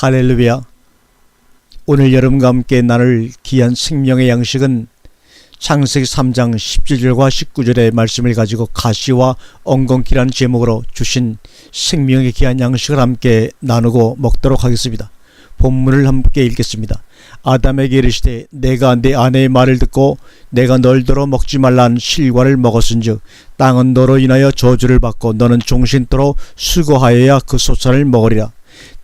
할렐루야. 오늘 여러분과 함께 나눌 귀한 생명의 양식은 창세기 3장 17절과 19절의 말씀을 가지고 가시와 엉겅퀴라는 제목으로 주신 생명의 귀한 양식을 함께 나누고 먹도록 하겠습니다. 본문을 함께 읽겠습니다. 아담에게 이르시되 내가 내 아내의 말을 듣고 내가 널더러 먹지 말란 실과를 먹었은즉 땅은 너로 인하여 저주를 받고 너는 종신토록 수고하여야 그 소산을 먹으리라.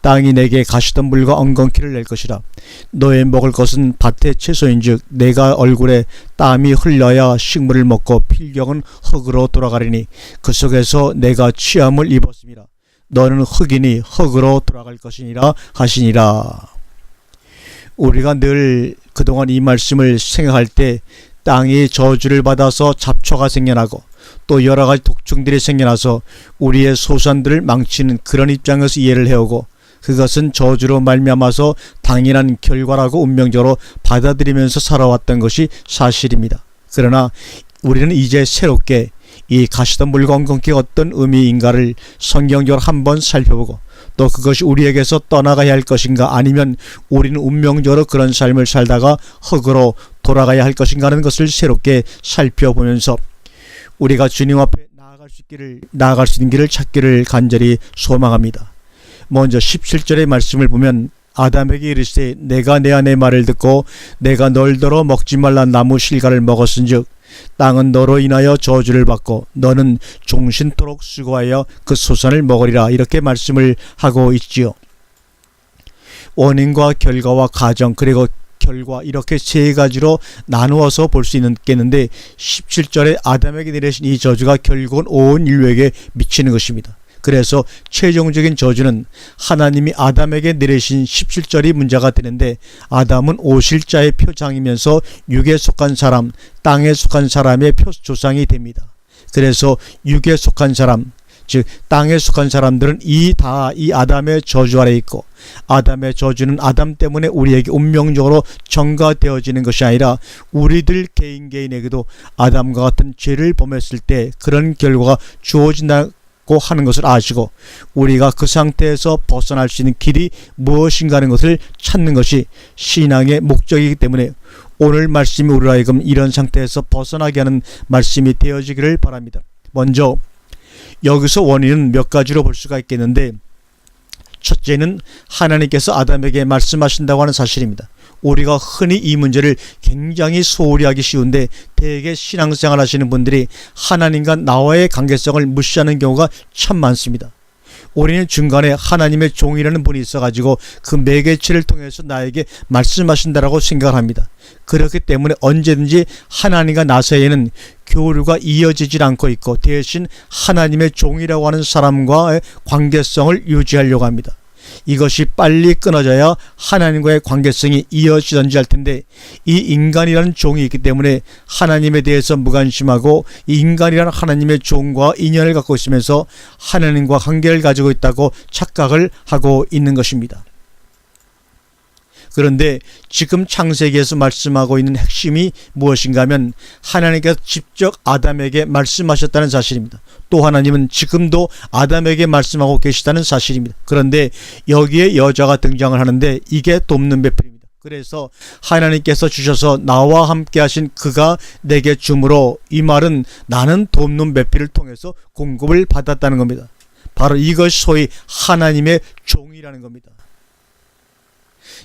땅이 내게 가시던 물과 엉겅퀴를 낼 것이라. 너의 먹을 것은 밭의 채소인즉 내가 얼굴에 땀이 흘러야 식물을 먹고 필경은 흙으로 돌아가리니 그 속에서 내가 취함을 입었습니다. 너는 흙이니 흙으로 돌아갈 것이니라 하시니라. 우리가 늘 그동안 이 말씀을 생각할 때 땅이 저주를 받아서 잡초가 생겨나고 또 여러 가지 독충들이 생겨나서 우리의 소산들을 망치는 그런 입장에서 이해를 해오고 그것은 저주로 말미암아서 당연한 결과라고 운명적으로 받아들이면서 살아왔던 것이 사실입니다. 그러나 우리는 이제 새롭게 이 가시던 물과 엉겅퀴가 어떤 의미인가를 성경적으로 한번 살펴보고 또 그것이 우리에게서 떠나가야 할 것인가 아니면 우리는 운명적으로 그런 삶을 살다가 흙으로 돌아가야 할 것인가 하는 것을 새롭게 살펴보면서 우리가 주님 앞에 나아갈 수 있기를 나아갈 수 있는 길을 찾기를 간절히 소망합니다. 먼저 17절의 말씀을 보면 아담에게 이르시되 내가 내 아내 말을 듣고 내가 널더러 먹지 말라 나무 실과를 먹었은즉 땅은 너로 인하여 저주를 받고 너는 종신토록 수고하여 그 소산을 먹으리라 이렇게 말씀을 하고 있지요. 원인과 결과와 가정 그리고 결과 이렇게 세 가지로 나누어서 볼 수 있겠는데 17절에 아담에게 내리신 이 저주가 결국은 온 인류에게 미치는 것입니다. 그래서 최종적인 저주는 하나님이 아담에게 내리신 17절이 문제가 되는데 아담은 오실자의 표장이면서 육에 속한 사람, 땅에 속한 사람의 표 조상이 됩니다. 그래서 육에 속한 사람, 즉 땅에 속한 사람들은 이 다 이 아담의 저주 아래 있고 아담의 저주는 아담 때문에 우리에게 운명적으로 전가되어지는 것이 아니라 우리들 개인 개인에게도 아담과 같은 죄를 범했을 때 그런 결과가 주어진다 고 하는 것을 아시고 우리가 그 상태에서 벗어날 수 있는 길이 무엇인가 하는 것을 찾는 것이 신앙의 목적이기 때문에 오늘 말씀이 우리 하여금 이런 상태에서 벗어나게 하는 말씀이 되어지기를 바랍니다. 먼저 여기서 원인은 몇 가지로 볼 수가 있겠는데 첫째는 하나님께서 아담에게 말씀하신다고 하는 사실입니다. 우리가 흔히 이 문제를 굉장히 소홀히 하기 쉬운데 대개 신앙생활 하시는 분들이 하나님과 나와의 관계성을 무시하는 경우가 참 많습니다. 우리는 중간에 하나님의 종이라는 분이 있어가지고 그 매개체를 통해서 나에게 말씀하신다라고 생각을 합니다. 그렇기 때문에 언제든지 하나님과 나 사이에는 교류가 이어지질 않고 있고 대신 하나님의 종이라고 하는 사람과의 관계성을 유지하려고 합니다. 이것이 빨리 끊어져야 하나님과의 관계성이 이어지던지 할 텐데 이 인간이라는 종이 있기 때문에 하나님에 대해서 무관심하고 이 인간이라는 하나님의 종과 인연을 갖고 있으면서 하나님과 관계를 가지고 있다고 착각을 하고 있는 것입니다. 그런데 지금 창세기에서 말씀하고 있는 핵심이 무엇인가 하면 하나님께서 직접 아담에게 말씀하셨다는 사실입니다. 또 하나님은 지금도 아담에게 말씀하고 계시다는 사실입니다. 그런데 여기에 여자가 등장을 하는데 이게 돕는 배필입니다. 그래서 하나님께서 주셔서 나와 함께 하신 그가 내게 주므로 이 말은 나는 돕는 배필을 통해서 공급을 받았다는 겁니다. 바로 이것이 소위 하나님의 종이라는 겁니다.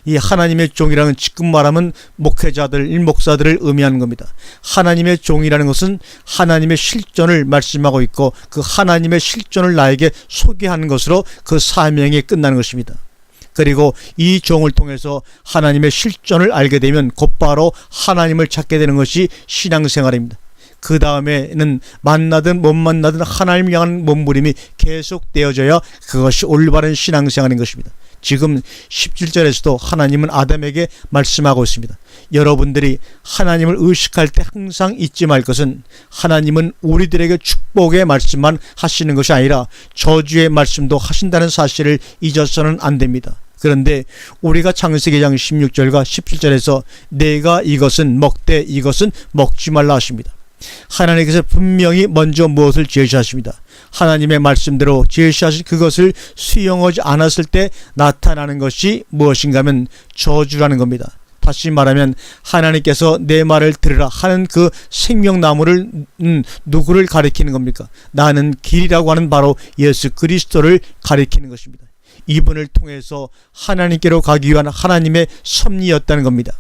이 하나님의 종이라는 지금 말하면 목회자들, 일목사들을 의미하는 겁니다. 하나님의 종이라는 것은 하나님의 실존을 말씀하고 있고 그 하나님의 실존을 나에게 소개하는 것으로 그 사명이 끝나는 것입니다. 그리고 이 종을 통해서 하나님의 실존을 알게 되면 곧바로 하나님을 찾게 되는 것이 신앙생활입니다. 그 다음에는 만나든 못 만나든 하나님 향한 몸부림이 계속 되어져야 그것이 올바른 신앙생활인 것입니다. 지금 17절에서도 하나님은 아담에게 말씀하고 있습니다. 여러분들이 하나님을 의식할 때 항상 잊지 말 것은 하나님은 우리들에게 축복의 말씀만 하시는 것이 아니라 저주의 말씀도 하신다는 사실을 잊어서는 안 됩니다. 그런데 우리가 창세기장 16절과 17절에서 내가 이것은 먹되 이것은 먹지 말라 하십니다. 하나님께서 분명히 먼저 무엇을 제시하십니다. 하나님의 말씀대로 제시하신 그것을 수용하지 않았을 때 나타나는 것이 무엇인가 하면 저주라는 겁니다. 다시 말하면 하나님께서 내 말을 들으라 하는 그 생명나무를 음, 누구를 가리키는 겁니까? 나는 길이라고 하는 바로 예수 그리스도를 가리키는 것입니다. 이분을 통해서 하나님께로 가기 위한 하나님의 섭리였다는 겁니다.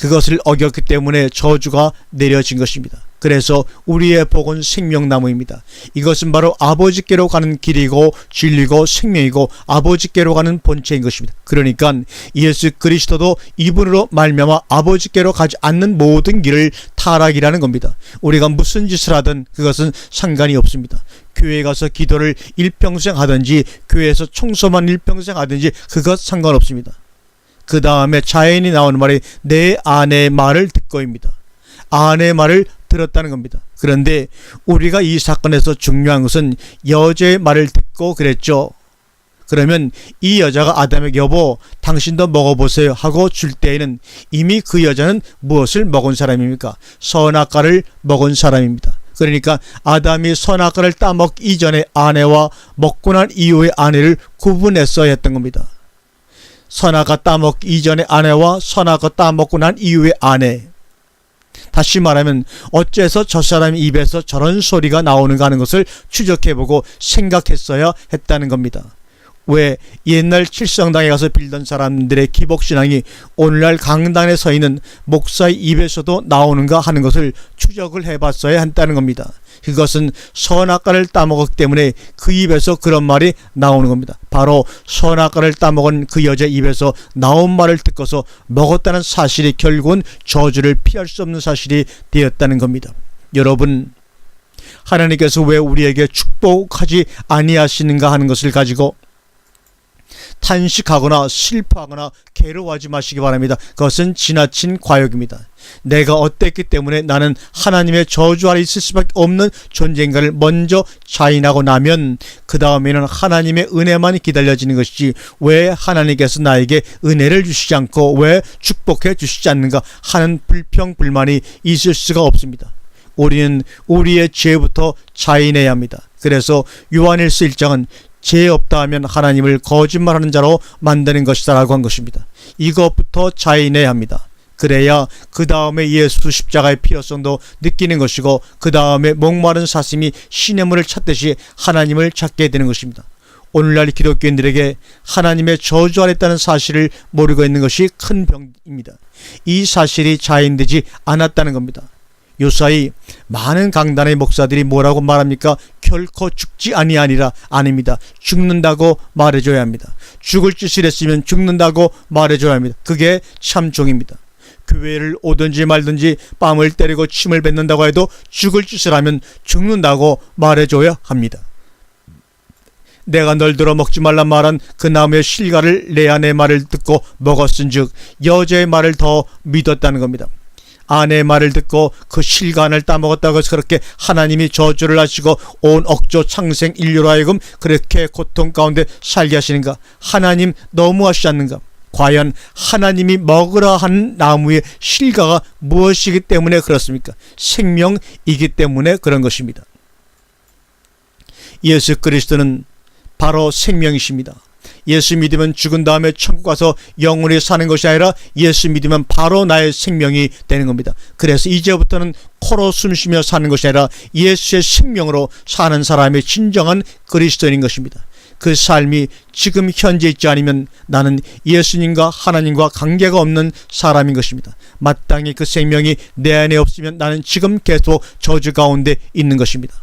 그것을 어겼기 때문에 저주가 내려진 것입니다. 그래서 우리의 복은 생명나무입니다. 이것은 바로 아버지께로 가는 길이고 진리고 생명이고 아버지께로 가는 본체인 것입니다. 그러니까 예수 그리스도도 이분으로 말미암아 아버지께로 가지 않는 모든 길을 타락이라는 겁니다. 우리가 무슨 짓을 하든 그것은 상관이 없습니다. 교회 가서 기도를 일평생 하든지 교회에서 청소만 일평생 하든지 그것 상관없습니다. 그 다음에 자연이 나오는 말이 내 아내의 말을 듣고입니다. 아내의 말을 들었다는 겁니다. 그런데 우리가 이 사건에서 중요한 것은 여자의 말을 듣고 그랬죠. 그러면 이 여자가 아담에게 여보 당신도 먹어보세요 하고 줄 때에는 이미 그 여자는 무엇을 먹은 사람입니까? 선악과를 먹은 사람입니다. 그러니까 아담이 선악과를 따먹기 이전에 아내와 먹고 난 이후의 아내를 구분했어야 했던 겁니다. 선악과 따먹기 이전의 아내와 선악과 따먹고 난 이후의 아내. 다시 말하면 어째서 저 사람 입에서 저런 소리가 나오는가 하는 것을 추적해보고 생각했어야 했다는 겁니다. 왜 옛날 칠성당에 가서 빌던 사람들의 기복신앙이 오늘날 강단에 서 있는 목사의 입에서도 나오는가 하는 것을 추적을 해봤어야 한다는 겁니다. 그것은 선악과를 따먹었기 때문에 그 입에서 그런 말이 나오는 겁니다. 바로 선악과를 따먹은 그 여자 입에서 나온 말을 듣고서 먹었다는 사실이 결국은 저주를 피할 수 없는 사실이 되었다는 겁니다. 여러분 하나님께서 왜 우리에게 축복하지 아니하시는가 하는 것을 가지고 탄식하거나 슬퍼하거나 괴로워하지 마시기 바랍니다. 그것은 지나친 과욕입니다. 내가 어땠기 때문에 나는 하나님의 저주 아래 있을 수밖에 없는 존재인가를 먼저 자인하고 나면 그 다음에는 하나님의 은혜만 기다려지는 것이지 왜 하나님께서 나에게 은혜를 주시지 않고 왜 축복해 주시지 않는가 하는 불평 불만이 있을 수가 없습니다. 우리는 우리의 죄부터 자인해야 합니다. 그래서 요한일서 1장은 죄 없다 하면 하나님을 거짓말하는 자로 만드는 것이다라고 한 것입니다. 이것부터 자인해야 합니다. 그래야 그 다음에 예수 십자가의 필요성도 느끼는 것이고 그 다음에 목마른 사슴이 시냇물을 찾듯이 하나님을 찾게 되는 것입니다. 오늘날 기독교인들에게 하나님의 저주 아래 있다는 사실을 모르고 있는 것이 큰 병입니다. 이 사실이 자인되지 않았다는 겁니다. 요사이 많은 강단의 목사들이 뭐라고 말합니까? 결코 죽지 아니하니라 아닙니다. 죽는다고 말해줘야 합니다. 죽을 짓을 했으면 죽는다고 말해줘야 합니다. 그게 참종입니다. 교회를 오든지 말든지 뺨을 때리고 침을 뱉는다고 해도 죽을 짓을 하면 죽는다고 말해줘야 합니다. 내가 널 들어 먹지 말란 말한 그 나무의 실과를 내 아내 말을 듣고 먹었은즉 여자의 말을 더 믿었다는 겁니다. 아내의 말을 듣고 그 실간을 따먹었다고 해서 그렇게 하나님이 저주를 하시고 온 억조 창생 인류로 하여금 그렇게 고통 가운데 살게 하시는가? 하나님 너무하시지 않는가? 과연 하나님이 먹으라 한 나무의 실과가 무엇이기 때문에 그렇습니까? 생명이기 때문에 그런 것입니다. 예수 그리스도는 바로 생명이십니다. 예수 믿으면 죽은 다음에 천국 가서 영원히 사는 것이 아니라 예수 믿으면 바로 나의 생명이 되는 겁니다. 그래서 이제부터는 코로 숨쉬며 사는 것이 아니라 예수의 생명으로 사는 사람의 진정한 그리스도인 것입니다. 그 삶이 지금 현재 있지 않으면 나는 예수님과 하나님과 관계가 없는 사람인 것입니다. 마땅히 그 생명이 내 안에 없으면 나는 지금 계속 저주 가운데 있는 것입니다.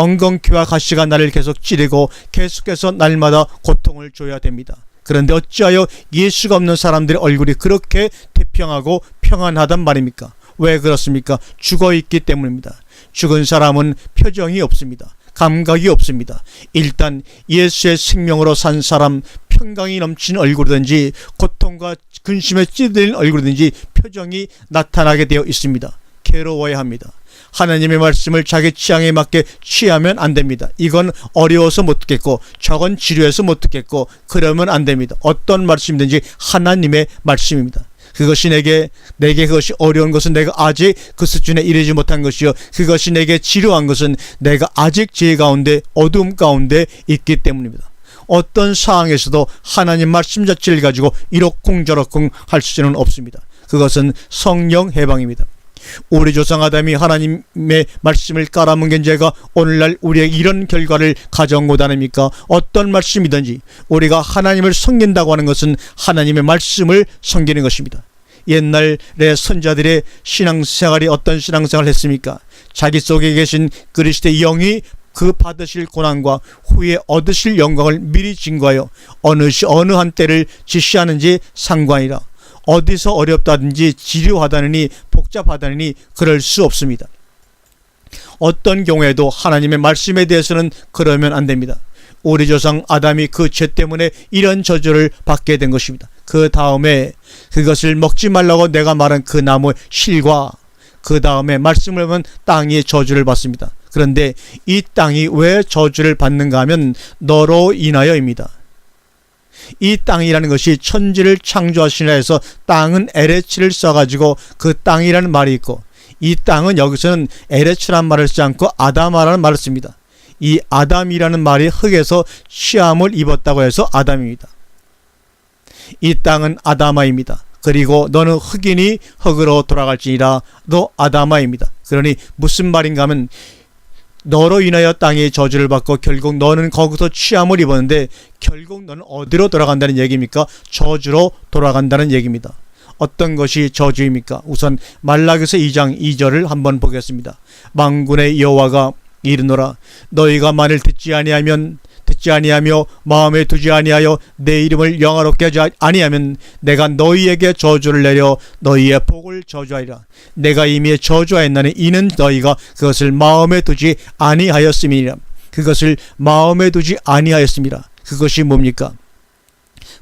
엉겅퀴와 가시가 나를 계속 찌르고 계속해서 날마다 고통을 줘야 됩니다. 그런데 어찌하여 예수가 없는 사람들의 얼굴이 그렇게 태평하고 평안하단 말입니까? 왜 그렇습니까? 죽어 있기 때문입니다. 죽은 사람은 표정이 없습니다. 감각이 없습니다. 일단 예수의 생명으로 산 사람 평강이 넘치는 얼굴이든지 고통과 근심에 찌들린 얼굴이든지 표정이 나타나게 되어 있습니다. 괴로워야 합니다. 하나님의 말씀을 자기 취향에 맞게 취하면 안 됩니다. 이건 어려워서 못 듣겠고 저건 지루해서 못 듣겠고 그러면 안 됩니다. 어떤 말씀이든지 하나님의 말씀입니다. 그것이 내게 내게 그것이 어려운 것은 내가 아직 그 수준에 이르지 못한 것이요 그것이 내게 지루한 것은 내가 아직 제 가운데 어둠 가운데 있기 때문입니다. 어떤 상황에서도 하나님 말씀 자체를 가지고 이렇쿵저렇쿵 할 수는 없습니다. 그것은 성령 해방입니다. 우리 조상 아담이 하나님의 말씀을 깔아뭉갠 죄가 오늘날 우리에게 이런 결과를 가져온 것 아닙니까? 어떤 말씀이든지 우리가 하나님을 섬긴다고 하는 것은 하나님의 말씀을 섬기는 것입니다. 옛날의 선자들의 신앙생활이 어떤 신앙생활을 했습니까? 자기 속에 계신 그리스도의 영이 그 받으실 고난과 후에 얻으실 영광을 미리 증거하여 어느 시 어느 한때를 지시하는지 상관이라 어디서 어렵다든지 지루하다느니 복잡하다느니 그럴 수 없습니다. 어떤 경우에도 하나님의 말씀에 대해서는 그러면 안 됩니다. 우리 조상 아담이 그 죄 때문에 이런 저주를 받게 된 것입니다. 그 다음에 그것을 먹지 말라고 내가 말한 그 나무의 실과 그 다음에 말씀을 하면 땅이 저주를 받습니다. 그런데 이 땅이 왜 저주를 받는가 하면 너로 인하여입니다. 이 땅이라는 것이 천지를 창조하시라 해서 땅은 에레치를 써가지고 그 땅이라는 말이 있고 이 땅은 여기서는 에레츠란 말을 쓰지 않고 아담아라는 말을 씁니다. 이 아담이라는 말이 흙에서 시함을 입었다고 해서 아담입니다. 이 땅은 아담아입니다. 그리고 너는 흑인이 흙으로 돌아갈지니라 너 아담아입니다. 그러니 무슨 말인가 하면 너로 인하여 땅이 저주를 받고 결국 너는 거기서 취함을 입었는데 결국 너는 어디로 돌아간다는 얘기입니까? 저주로 돌아간다는 얘기입니다. 어떤 것이 저주입니까? 우선 말라기서 2장 2절을 한번 보겠습니다. 망군의 여호와가 이르노라 너희가 만일 듣지 아니하면 듣지 아니하며 마음에 두지 아니하여 내 이름을 영화롭게 하지 아니하면 내가 너희에게 저주를 내려 너희의 복을 저주하리라. 내가 이미 저주하였나니 이는 너희가 그것을 마음에 두지 아니하였음이니라. 그것을 마음에 두지 아니하였습니다. 그것이 뭡니까?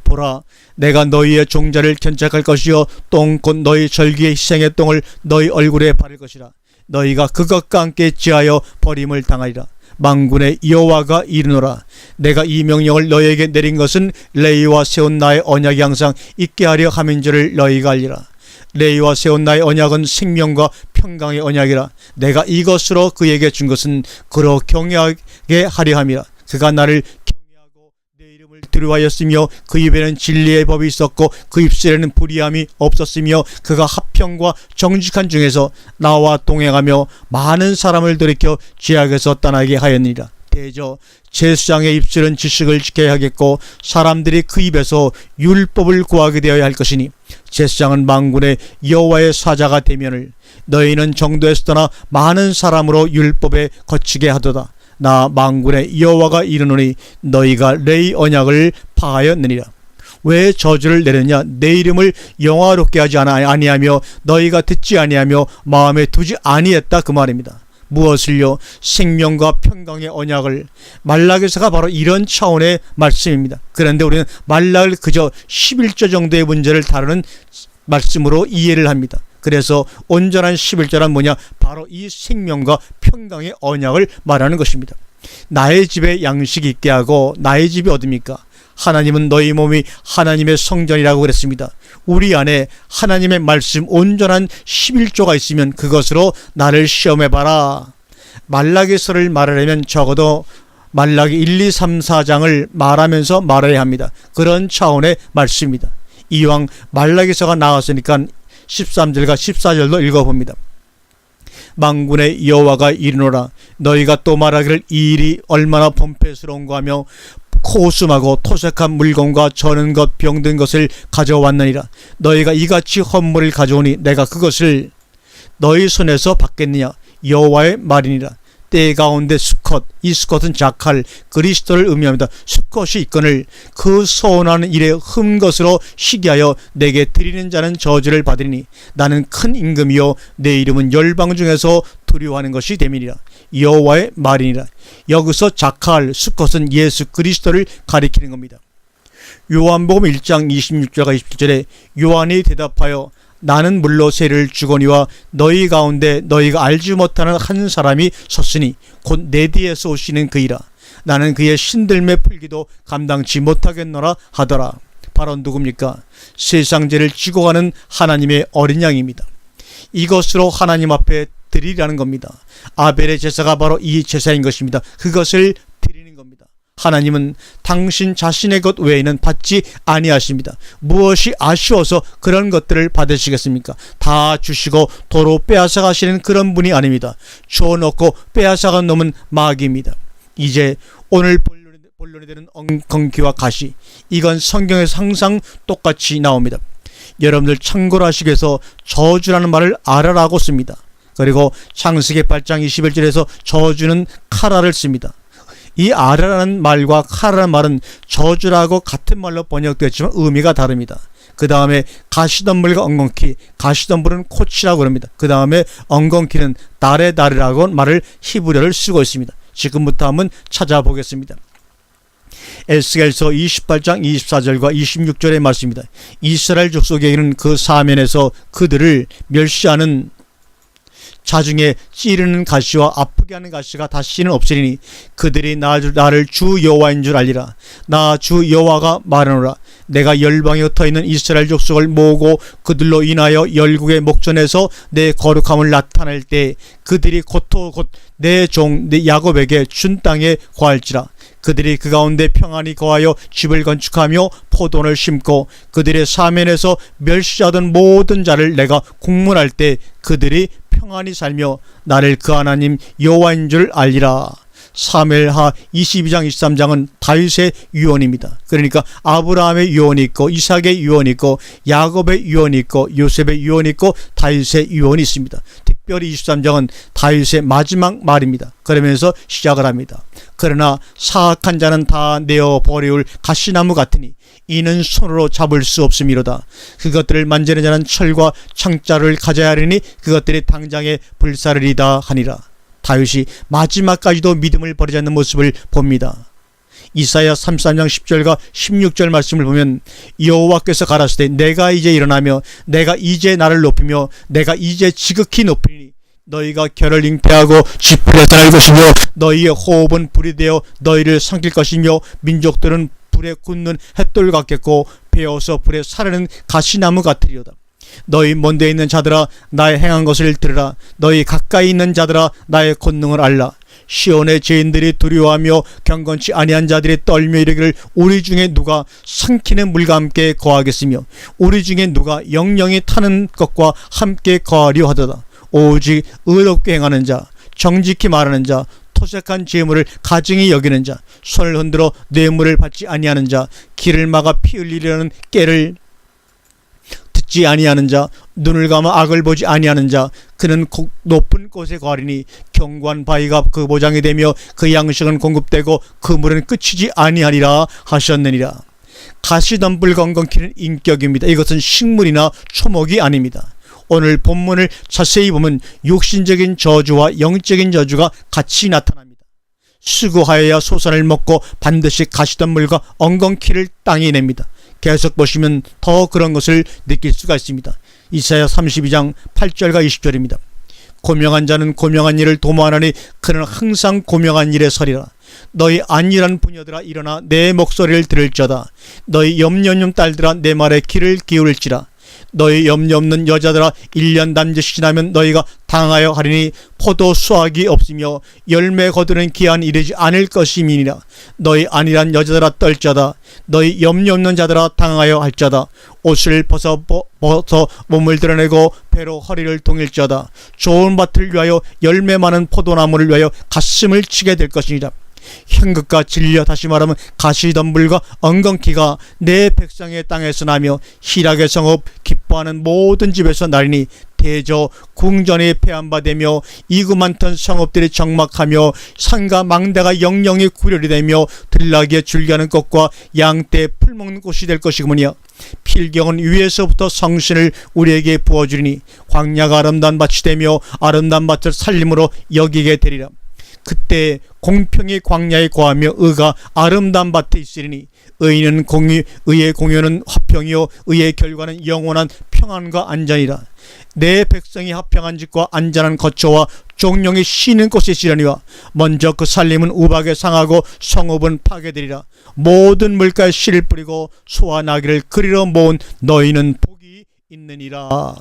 보라 내가 너희의 종자를 견착할 것이요 똥곧 너희 절기의 희생의 똥을 너희 얼굴에 바를 것이라. 너희가 그것과 함께 지하여 버림을 당하리라 망군의 여호와가 이르노라. 내가 이 명령을 너희에게 내린 것은 레이와 세운 나의 언약이 항상 있게 하려 함인 줄을 너희가 알리라. 레이와 세운 나의 언약은 생명과 평강의 언약이라. 내가 이것으로 그에게 준 것은 그로 경외하게 하려 함이라. 그가 나를 두려워하였으며 그 입에는 진리의 법이 있었고 그 입술에는 불의함이 없었으며 그가 합평과 정직한 중에서 나와 동행하며 많은 사람을 돌이켜 죄악에서 떠나게 하였느니라. 대저 제수장의 입술은 지식을 지켜야 하겠고 사람들이 그 입에서 율법을 구하게 되어야 할 것이니 제수장은 망군의 여호와의 사자가 되면을 너희는 정도에서 떠나 많은 사람으로 율법에 거치게 하도다 나 망군의 여호와가 이르노니 너희가 레이 언약을 파하였느니라. 왜 저주를 내렸냐? 내 이름을 영화롭게 하지 아니하며 너희가 듣지 아니하며 마음에 두지 아니했다 그 말입니다. 무엇을요? 생명과 평강의 언약을. 말락에서가 바로 이런 차원의 말씀입니다. 그런데 우리는 말락을 그저 11조 정도의 문제를 다루는 말씀으로 이해를 합니다 그래서 온전한 11조란 뭐냐 바로 이 생명과 평강의 언약을 말하는 것입니다 나의 집에 양식이 있게 하고 나의 집이 어딥니까 하나님은 너희 몸이 하나님의 성전이라고 그랬습니다. 우리 안에 하나님의 말씀 온전한 11조가 있으면 그것으로 나를 시험해 봐라. 말라기서를 말하려면 적어도 말라기 1, 2, 3, 4장을 말하면서 말해야 합니다. 그런 차원의 말씀입니다. 이왕 말라기서가 나왔으니까 13절과 14절도 읽어봅니다. 망군의 여호와가 이르노라 너희가 또 말하기를 이 일이 얼마나 범패스러운가 하며 코웃음하고 토색한 물건과 저는 것 병든 것을 가져왔느니라. 너희가 이같이 헌물을 가져오니 내가 그것을 너희 손에서 받겠느냐? 여호와의 말이니라 때 가운데 수컷 이 수컷은 자칼 그리스도를 의미합니다. 수컷이 있거늘 그 소원하는 일에 흠 것으로 시기하여 내게 드리는 자는 저주를 받으니 나는 큰 임금이요 내 이름은 열방 중에서 두려워하는 것이 됨이니라. 여호와의 말이니라. 여기서 자칼 수컷은 예수 그리스도를 가리키는 겁니다. 요한복음 1장 26절과 27절에 요한이 대답하여 나는 물로 세를 주거니와 너희 가운데 너희가 알지 못하는 한 사람이 섰으니 곧 내 뒤에서 오시는 그이라 나는 그의 신들매 풀기도 감당치 못하겠노라 하더라 바로 누굽니까? 세상 죄를 지고 가는 하나님의 어린 양입니다. 이것으로 하나님 앞에 드리라는 겁니다. 아벨의 제사가 바로 이 제사인 것입니다. 그것을. 하나님은 당신 자신의 것 외에는 받지 아니하십니다. 무엇이 아쉬워서 그런 것들을 받으시겠습니까? 다 주시고 도로 빼앗아 가시는 그런 분이 아닙니다. 주어놓고 빼앗아 간 놈은 마귀입니다. 이제 오늘 본론이, 되는 엉겅퀴와 가시 이건 성경에서 항상 똑같이 나옵니다. 여러분들 참고로 하시기 위해서 저주라는 말을 알아라고 씁니다. 그리고 창세기 8장 21절에서 저주는 카라를 씁니다. 이 아라라는 말과 카라라는 말은 저주라고 같은 말로 번역되었지만 의미가 다릅니다. 그 다음에 가시덤불과 엉겅퀴, 가시덤불은 코치라고 합니다. 그 다음에 엉겅퀴는 달의 달이라고 말을 히브리어를 쓰고 있습니다. 지금부터 한번 찾아보겠습니다. 에스겔서 28장 24절과 26절의 말씀입니다. 이스라엘 족속에게는 그 사면에서 그들을 멸시하는 자중에 찌르는 가시와 아프게 하는 가시가 다시는 없으리니 그들이 나, 나를 주 여호와인 줄 알리라. 나 주 여호와가 말하노라. 내가 열방에 흩어 있는 이스라엘 족속을 모으고 그들로 인하여 열국의 목전에서 내 거룩함을 나타낼 때 그들이 곧도 곧내 종 내 야곱에게 준 땅에 거할지라. 그들이 그 가운데 평안히 거하여 집을 건축하며 포도를 심고 그들의 사면에서 멸시하던 모든 자를 내가 공문할 때 그들이 평안히 살며 나를 그 하나님 여호와인 줄 알리라. 사멜하 22장 23장은 다윗의 유언입니다. 그러니까 아브라함의 유언이 있고 이삭의 유언이 있고 야곱의 유언이 있고 요셉의 유언이 있고 다윗의 유언이 있습니다. 특별히 23장은 다윗의 마지막 말입니다. 그러면서 시작을 합니다. 그러나 사악한 자는 다 내어 버리울 가시나무 같으니 이는 손으로 잡을 수 없음이로다. 그것들을 만지는 자는 철과 창자를 가져야 하리니 그것들이 당장에 불사르리다 하니라. 다윗이 마지막까지도 믿음을 버리지 않는 모습을 봅니다. 이사야 33장 10절과 16절 말씀을 보면 여호와께서 가라사대 내가 이제 일어나며 내가 이제 나를 높이며 내가 이제 지극히 높이니 너희가 결을 잉태하고 지푸려 날 것이며 너희의 호흡은 불이 되어 너희를 삼킬 것이며 민족들은 불에 굳는 햇돌 같겠고 베어서 불에 사르는 가시나무 같으리로다. 너희 먼데 있는 자들아 나의 행한 것을 들으라. 너희 가까이 있는 자들아 나의 권능을 알라. 시온의 죄인들이 두려워하며 경건치 아니한 자들이 떨며 이르기를 우리 중에 누가 삼키는 물과 함께 거하겠으며 우리 중에 누가 영영이 타는 것과 함께 거하려 하도다 오직 의롭게 행하는 자 정직히 말하는 자 토색한 재물을 가증히 여기는 자 손을 흔들어 뇌물을 받지 아니하는 자 길을 막아 피 흘리려는 깨를 듣지 아니하는 자 눈을 감아 악을 보지 아니하는 자 그는 높은 곳에 거하리니 경관 바위가 그 보장이 되며 그 양식은 공급되고 그 물은 끝이지 아니하리라 하셨느니라. 가시덤불 건건 키는 인격입니다. 이것은 식물이나 초목이 아닙니다 오늘 본문을 자세히 보면 육신적인 저주와 영적인 저주가 같이 나타납니다. 수고하여야 소산을 먹고 반드시 가시덤물과 엉겅퀴를 땅에 냅니다. 계속 보시면 더 그런 것을 느낄 수가 있습니다. 이사야 32장 8절과 20절입니다. 고명한 자는 고명한 일을 도모하나니 그는 항상 고명한 일에 서리라. 너희 안일한 부녀들아 일어나 내 목소리를 들을지어다. 너희 염려염 딸들아 내 말에 귀를 기울일지라. 너희 염려 없는 여자들아 1년 남짓이 지나면 너희가 당하여 하리니 포도 수확이 없으며 열매 거두는 기한 이르지 않을 것임이니라. 너희 안일한 여자들아 떨자다. 너희 염려 없는 자들아 당하여 할자다. 옷을 벗어 벗어 몸을 드러내고 배로 허리를 동일자다. 좋은 밭을 위하여 열매 많은 포도나무를 위하여 가슴을 치게 될 것이니라 향극과 진려 다시 말하면 가시덤불과 엉겅퀴가 내 백성의 땅에서 나며 희락의 성읍 기뻐하는 모든 집에서 나리니 대저 궁전이 폐한바되며 이구 많던 성읍들이 적막하며 산과 망대가 영영이 구렬이 되며 들나귀에 줄기하는 꽃과 양떼 풀먹는 꽃이 될 것이구먼요 필경은 위에서부터 성신을 우리에게 부어주리니 광야가 아름다운 밭이 되며 아름다운 밭을 살림으로 여기게 되리라 그때 공평이 광야에 거하며 의가 아름다운 밭에 있으리니 의인은 공의 의의 공유는 화평이요. 의의 결과는 영원한 평안과 안전이라. 내 백성이 합평한 집과 안전한 거처와 종룡이 쉬는 곳이 지려니와 먼저 그 살림은 우박에 상하고 성읍은 파괴되리라. 모든 물가에 씨를 뿌리고 소와 나귀를 그리러 모은 너희는 복이 있느니라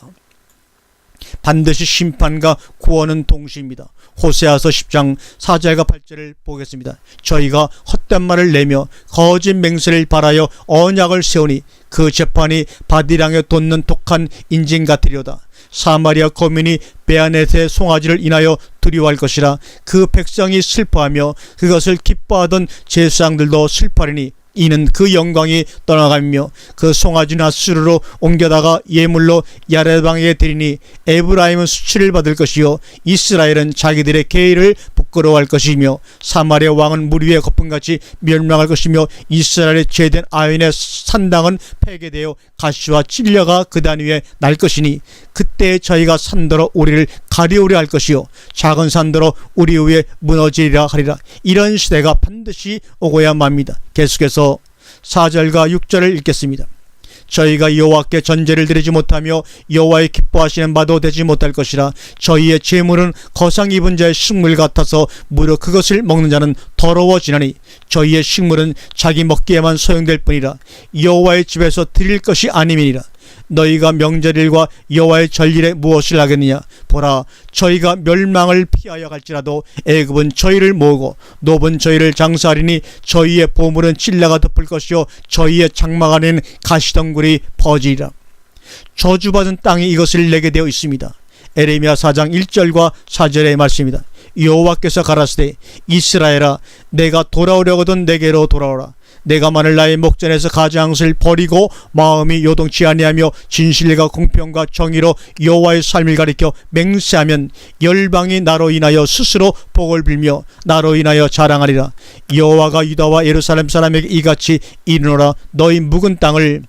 반드시 심판과 구원은 동시입니다. 호세아서 10장 4절과 8절을 보겠습니다. 저희가 헛된 말을 내며 거짓 맹세를 바라여 언약을 세우니 그 재판이 바디랑에 돋는 독한 인진 같으려다. 사마리아 거민이 베아넷의 송아지를 인하여 두려워할 것이라 그 백성이 슬퍼하며 그것을 기뻐하던 제사장들도 슬퍼하리니 이는 그 영광이 떠나가며 그 송아지나 수르로 옮겨다가 예물로 야레방에 드리니 에브라임은 수치를 받을 것이요 이스라엘은 자기들의 계의를 부끄러워할 것이며 사마리아 왕은 물 위에 거품같이 멸망할 것이며 이스라엘의 죄된 아인의 산당은 폐괴되어 가시와 찔려가 그단 위에 날 것이니 그때 저희가 산더러 우리를 가리우려 할 것이요 작은 산더러 우리 위에 무너지리라 하리라 이런 시대가 반드시 오고야 맙니다. 계속해서 4절과 6절을 읽겠습니다. 저희가 여호와께 전제를 드리지 못하며 여호와의 기뻐하시는 바도 되지 못할 것이라 저희의 재물은 거상 입은 자의 식물 같아서 무려 그것을 먹는 자는 더러워지나니 저희의 식물은 자기 먹기에만 소용될 뿐이라 여호와의 집에서 드릴 것이 아님이니라 너희가 명절일과 여호와의 절일에 무엇을 하겠느냐? 보라 저희가 멸망을 피하여 갈지라도 애굽은 저희를 모으고 노은 저희를 장사하리니 저희의 보물은 찔라가 덮을 것이요 저희의 장막 안에는 가시덩굴이 퍼지리라. 저주받은 땅이 이것을 내게 되어 있습니다. 에레미야 4장 1절과 4절의 말씀입니다. 여호와께서 가라사대 이스라엘아 내가 돌아오려거든 내게로 돌아오라 내가 만일 나의 목전에서 가장을 버리고 마음이 요동치 아니하며 진실과 공평과 정의로 여호와의 삶을 가리켜 맹세하면 열방이 나로 인하여 스스로 복을 빌며 나로 인하여 자랑하리라. 여호와가 유다와 예루살렘 사람에게 이같이 이르노라. 너희 묵은 땅을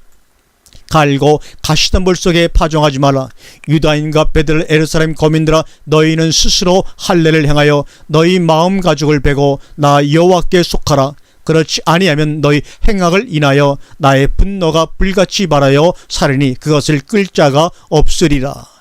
갈고 가시던 물 속에 파종하지 말라. 유다인과 베들 에르사렘 거민들아 너희는 스스로 할례를 행하여 너희 마음 가죽을 베고 나 여호와께 속하라 그렇지 아니하면 너희 행악을 인하여 나의 분노가 불같이 말하여 살으니 그것을 끌 자가 없으리라.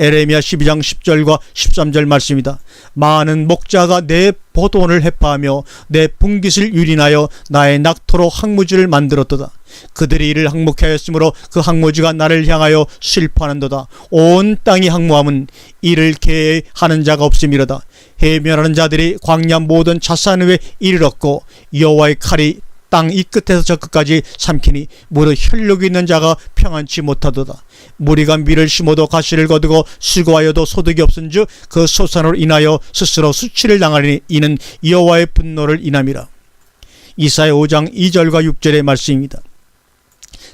에레미야 12장 10절과 13절 말씀이다. 많은 목자가 내 보돈을 해파하며 내 분깃을 유린하여 나의 낙토로 항무지를 만들었도다. 그들이 이를 항목하였으므로 그 항무지가 나를 향하여 슬퍼하는도다. 온 땅이 항무함은 이를 계하는 자가 없음이로다. 해면하는 자들이 광야 모든 자산 위에 이르렀고 여호와의 칼이 땅 이 끝에서 저 끝까지 삼키니 무릇 혈육이 있는 자가 평안치 못하도다. 무리가 밀을 심어도 가시를 거두고 수고하여도 소득이 없은즉 그 소산으로 인하여 스스로 수치를 당하리니 이는 여호와의 분노를 인함이라. 이사야 5장 2절과 6절의 말씀입니다.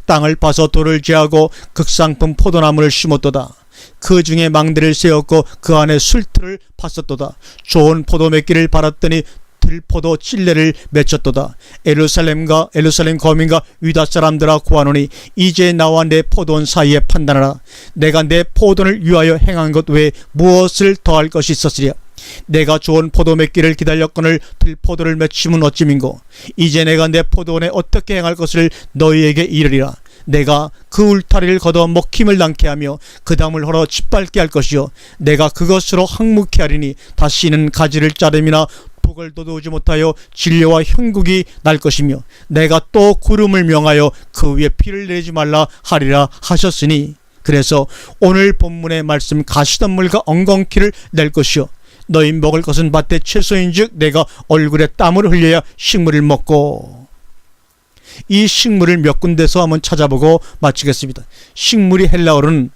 땅을 파서 돌을 제하고 극상품 포도나무를 심었도다. 그 중에 망대를 세웠고 그 안에 술틀을 팠었도다. 좋은 포도 맺기를 바랐더니 들포도 찔레를 맺혔도다. 에루살렘과 에루살렘 거민과 유다 사람들아 구하노니 이제 나와 내 포도원 사이에 판단하라. 내가 내 포도를 위하여 행한 것 외에 무엇을 더할 것이 있었으랴. 내가 좋은 포도 맺기를 기다렸거늘 들포도를 맺히면 어찌민고 이제 내가 내 포도원에 어떻게 행할 것을 너희에게 이르리라 내가 그 울타리를 걷어 먹힘을 낳게 하며 그 담을 헐어 짓밟게 할 것이요 내가 그것으로 항목케 하리니 다시는 가지를 자름이나 복을 돋우지 못하여 진료와 형국이 날 것이며 내가 또 구름을 명하여 그 위에 피를 내지 말라 하리라 하셨으니 그래서 오늘 본문의 말씀 가시덤물과 엉겅퀴를 낼 것이요 너희 먹을 것은 밭의 채소인즉 내가 얼굴에 땀을 흘려야 식물을 먹고 이 식물을 몇 군데서 한번 찾아보고 마치겠습니다. 식물이 헬라어로는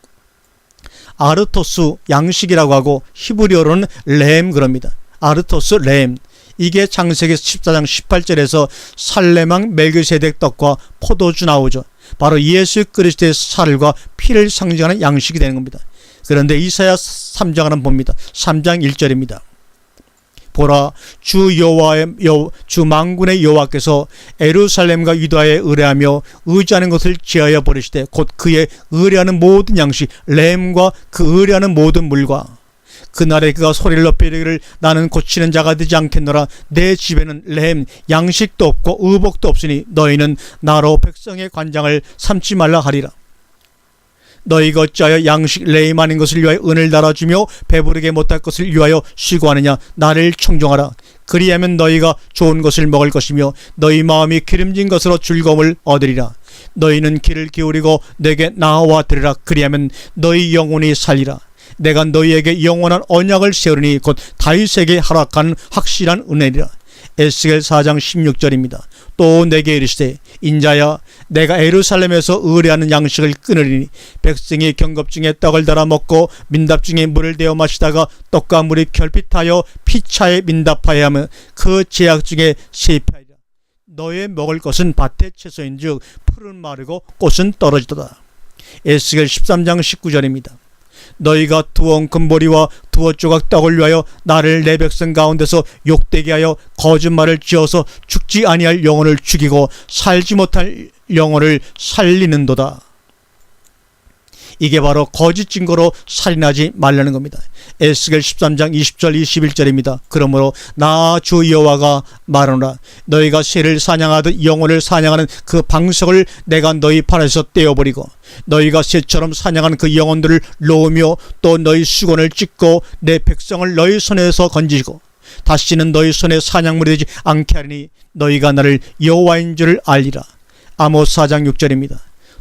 아르토스 양식이라고 하고 히브리어로는 렘 그럽니다. 아르토스 렘 이게 창세기 14장 18절에서 살레망 멜기세덱 떡과 포도주 나오죠. 바로 예수 그리스도의 살과 피를 상징하는 양식이 되는 겁니다. 그런데 이사야 3장은 봅니다. 3장 1절입니다. 보라 주 여호와의 여, 주 망군의 여호와께서 에루살렘과 유다에 의뢰하며 의지하는 것을 제하여 버리시되 곧 그의 의뢰하는 모든 양식 램과 그 의뢰하는 모든 물과 그날에 그가 소리를 높이기를 나는 고치는 자가 되지 않겠노라. 내 집에는 램 양식도 없고 의복도 없으니 너희는 나로 백성의 관장을 삼지 말라 하리라. 너희가 어찌하여 양식 레이만인 것을 위하여 은을 달아주며 배부르게 못할 것을 위하여 쉬고하느냐? 나를 청종하라. 그리하면 너희가 좋은 것을 먹을 것이며 너희 마음이 기름진 것으로 즐거움을 얻으리라. 너희는 귀를 기울이고 내게 나와 들으라. 그리하면 너희 영혼이 살리라 내가 너희에게 영원한 언약을 세우리니 곧 다윗에게 허락한 확실한 은혜리라 에스겔 4장 16절입니다. 또 내게 이르시되 인자야 내가 예루살렘에서 의뢰하는 양식을 끊으리니 백성이 경겁 중에 떡을 달아 먹고 민답 중에 물을 데워 마시다가 떡과 물이 결핍하여 피차에 민답하여 하면 그 제약 중에 세피하리라 너의 먹을 것은 밭의 채소인즉 풀은 마르고 꽃은 떨어지도다 에스겔 13장 19절입니다. 너희가 두원 금보리와 두어 조각 떡을 위하여 나를 내 백성 가운데서 욕되게 하여 거짓말을 지어서 죽지 아니할 영혼을 죽이고 살지 못할 영혼을 살리는도다. 이게 바로 거짓 증거로 살인하지 말라는 겁니다. 에스겔 13장 20절 21절입니다. 그러므로 나 주 여호와가 말하노라 너희가 새를 사냥하듯 영혼을 사냥하는 그 방석을 내가 너희 팔에서 떼어버리고 너희가 새처럼 사냥한 그 영혼들을 놓으며 또 너희 수건을 찢고 내 백성을 너희 손에서 건지고 다시는 너희 손에 사냥물이 되지 않게 하리니 너희가 나를 여호와인 줄을 알리라. 아모스 4장 6절입니다.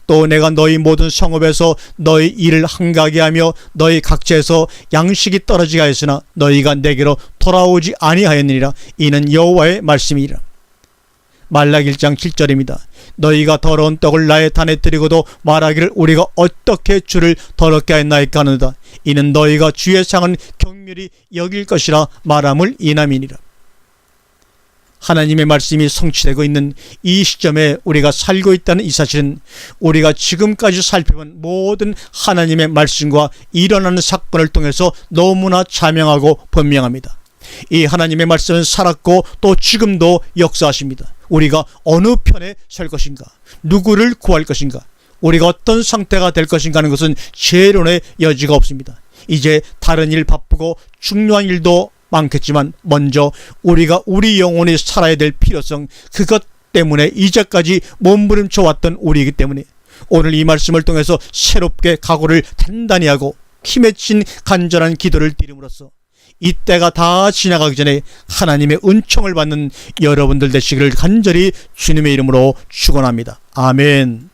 또 내가 너희 모든 성읍에서 너희 일을 한가게 하며 너희 각지에서 양식이 떨어지게 하였으나 너희가 내게로 돌아오지 아니하였느니라. 이는 여호와의 말씀이라. 말락 1장 7절입니다. 너희가 더러운 떡을 나의 단에 드리고도 말하기를 우리가 어떻게 주를 더럽게 하였나이까 하느다 이는 너희가 주의 상은 경멸이 여길 것이라 말함을 이남이니라 하나님의 말씀이 성취되고 있는 이 시점에 우리가 살고 있다는 이 사실은 우리가 지금까지 살펴본 모든 하나님의 말씀과 일어나는 사건을 통해서 너무나 자명하고 분명합니다. 이 하나님의 말씀은 살았고 또 지금도 역사하십니다. 우리가 어느 편에 설 것인가? 누구를 구할 것인가? 우리가 어떤 상태가 될 것인가 하는 것은 재론의 여지가 없습니다. 이제 다른 일 바쁘고 중요한 일도 많겠지만 먼저 우리가 우리 영혼이 살아야 될 필요성 그것 때문에 이제까지 몸부림쳐 왔던 우리이기 때문에 오늘 이 말씀을 통해서 새롭게 각오를 단단히 하고 힘에 친 간절한 기도를 드림으로써 이때가 다 지나가기 전에 하나님의 은총을 받는 여러분들 되시기를 간절히 주님의 이름으로 축원합니다. 아멘.